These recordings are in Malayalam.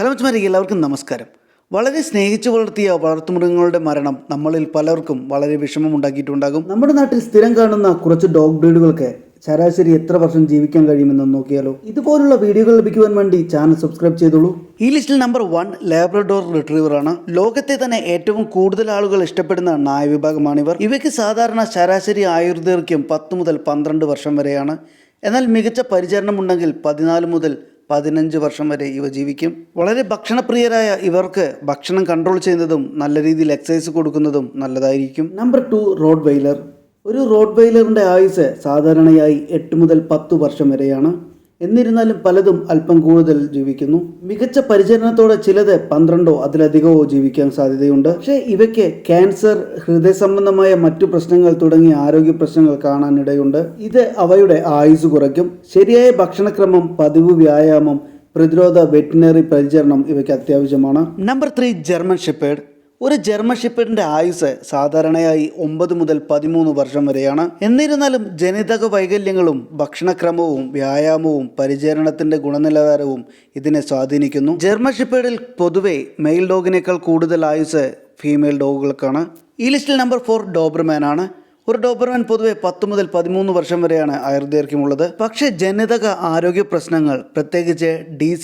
ഹലോ മച്ചുമാരി എല്ലാവർക്കും നമസ്കാരം. വളരെ സ്നേഹിച്ചു വളർത്തിയ വളർത്തുമൃഗങ്ങളുടെ മരണം നമ്മളിൽ പലർക്കും വളരെ വിഷമമുണ്ടാക്കിയിട്ടുണ്ടാകും. നമ്മുടെ നാട്ടിൽ സ്ഥിരം കാണുന്ന കുറച്ച് ഡോഗ് ബ്രീഡുകൾക്ക് ശരാശരി എത്ര വർഷം ജീവിക്കാൻ കഴിയുമെന്ന് നോക്കിയാലോ? ഇതുപോലുള്ള വീഡിയോകൾ ലഭിക്കുവാൻ വേണ്ടി ചാനൽ സബ്സ്ക്രൈബ് ചെയ്തോളൂ. ഈ ലിസ്റ്റിൽ നമ്പർ വൺ ലാബ്രഡോർ റിട്രീവർ ആണ് ലോകത്തെ തന്നെ ഏറ്റവും കൂടുതൽ ആളുകൾ ഇഷ്ടപ്പെടുന്ന നായ വിഭാഗമാണിവർ. ഇവയ്ക്ക് സാധാരണ ശരാശരി ആയുർദൈർഘ്യം പത്ത് മുതൽ പന്ത്രണ്ട് വർഷം വരെയാണ്. എന്നാൽ മികച്ച പരിചരണം ഉണ്ടെങ്കിൽ പതിനാല് മുതൽ പതിനഞ്ച് വർഷം വരെ ഇവ ജീവിക്കും. വളരെ ഭക്ഷണപ്രിയരായ ഇവർക്ക് ഭക്ഷണം കൺട്രോൾ ചെയ്യുന്നതും നല്ല രീതിയിൽ എക്സസൈസ് കൊടുക്കുന്നതും നല്ലതായിരിക്കും. നമ്പർ ടു റോഡ് വെയിലർ ഒരു റോഡ് വെയിലറിന്റെ ആയുസ് സാധാരണയായി എട്ട് മുതൽ പത്ത് വർഷം വരെയാണ്. എന്നിരുന്നാലും പലതും അല്പം കൂടുതൽ ജീവിക്കുന്നു. മികച്ച പരിചരണത്തോടെ ചിലത് പന്ത്രണ്ടോ അതിലധികമോ ജീവിക്കാൻ സാധ്യതയുണ്ട്. പക്ഷേ ഇവയ്ക്ക് ക്യാൻസർ ഹൃദയ സംബന്ധമായ മറ്റു പ്രശ്നങ്ങൾ തുടങ്ങിയ ആരോഗ്യ പ്രശ്നങ്ങൾ കാണാനിടയുണ്ട്. ഇത് അവയുടെ ആയുസ് കുറയ്ക്കും. ശരിയായ ഭക്ഷണക്രമം പതിവ് വ്യായാമം പ്രതിരോധ വെറ്റിനറി പരിചരണം ഇവയ്ക്ക് അത്യാവശ്യമാണ്. Number three German shepherd. ഒരു ജർമ്മൻ ഷെപ്പേഡിന്റെ ആയുസ് സാധാരണയായി ഒമ്പത് മുതൽ പതിമൂന്ന് വർഷം വരെയാണ്. എന്നിരുന്നാലും ജനിതക വൈകല്യങ്ങളും ഭക്ഷണക്രമവും വ്യായാമവും പരിചരണത്തിന്റെ ഗുണനിലവാരവും ഇതിനെ സ്വാധീനിക്കുന്നു. ജർമ്മൻ ഷിപ്പേഡിൽ പൊതുവെ മെയിൽ ഡോഗിനേക്കാൾ കൂടുതൽ ആയുസ് ഫീമെയിൽ ഡോഗുകൾക്കാണ് ഈ ലിസ്റ്റിൽ നമ്പർ ഫോർ ഡോബർമാൻ ആണ്. ഒരു ഡോബർമാൻ പൊതുവെ പത്ത് മുതൽ പതിമൂന്ന് വർഷം വരെയാണ് ആയുർദൈർഘ്യമുള്ളത്. പക്ഷേ ജനിതക ആരോഗ്യ പ്രശ്നങ്ങൾ പ്രത്യേകിച്ച് ഡി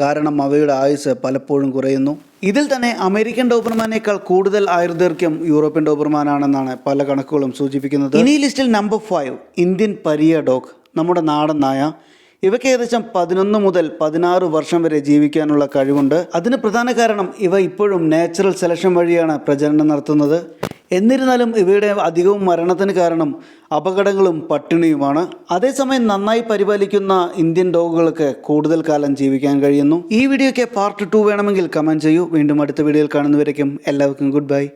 കാരണം അവയുടെ ആയുസ് പലപ്പോഴും കുറയുന്നു. ഇതിൽ തന്നെ അമേരിക്കൻ ഡോബർമാനേക്കാൾ കൂടുതൽ ആയുർദൈർഘ്യം യൂറോപ്യൻ ഡോബർമാനാണെന്നാണ് പല കണക്കുകളും സൂചിപ്പിക്കുന്നത്. ഇനി ലിസ്റ്റിൽ number five Indian pariah dog നമ്മുടെ നാടൻ നായ. ഇവയ്ക്ക് ഏകദേശം പതിനൊന്ന് മുതൽ പതിനാറ് വർഷം വരെ ജീവിക്കാനുള്ള കഴിവുണ്ട്. അതിന് പ്രധാന കാരണം ഇവ ഇപ്പോഴും നാച്ചുറൽ സെലക്ഷൻ വഴിയാണ് പ്രജനനം നടത്തുന്നത്. എന്നിരുന്നാലും ഇവയുടെ അധികവും മരണത്തിന് കാരണം അപകടങ്ങളും പട്ടിണിയുമാണ്. അതേസമയം നന്നായി പരിപാലിക്കുന്ന ഇന്ത്യൻ ഡോഗുകൾക്ക് കൂടുതൽ കാലം ജീവിക്കാൻ കഴിയുന്നു. ഈ വീഡിയോയ്ക്ക് പാർട്ട് ടു വേണമെങ്കിൽ കമന്റ് ചെയ്യൂ. വീണ്ടും അടുത്ത വീഡിയോയിൽ കാണുന്നവരേക്കും എല്ലാവർക്കും ഗുഡ് ബൈ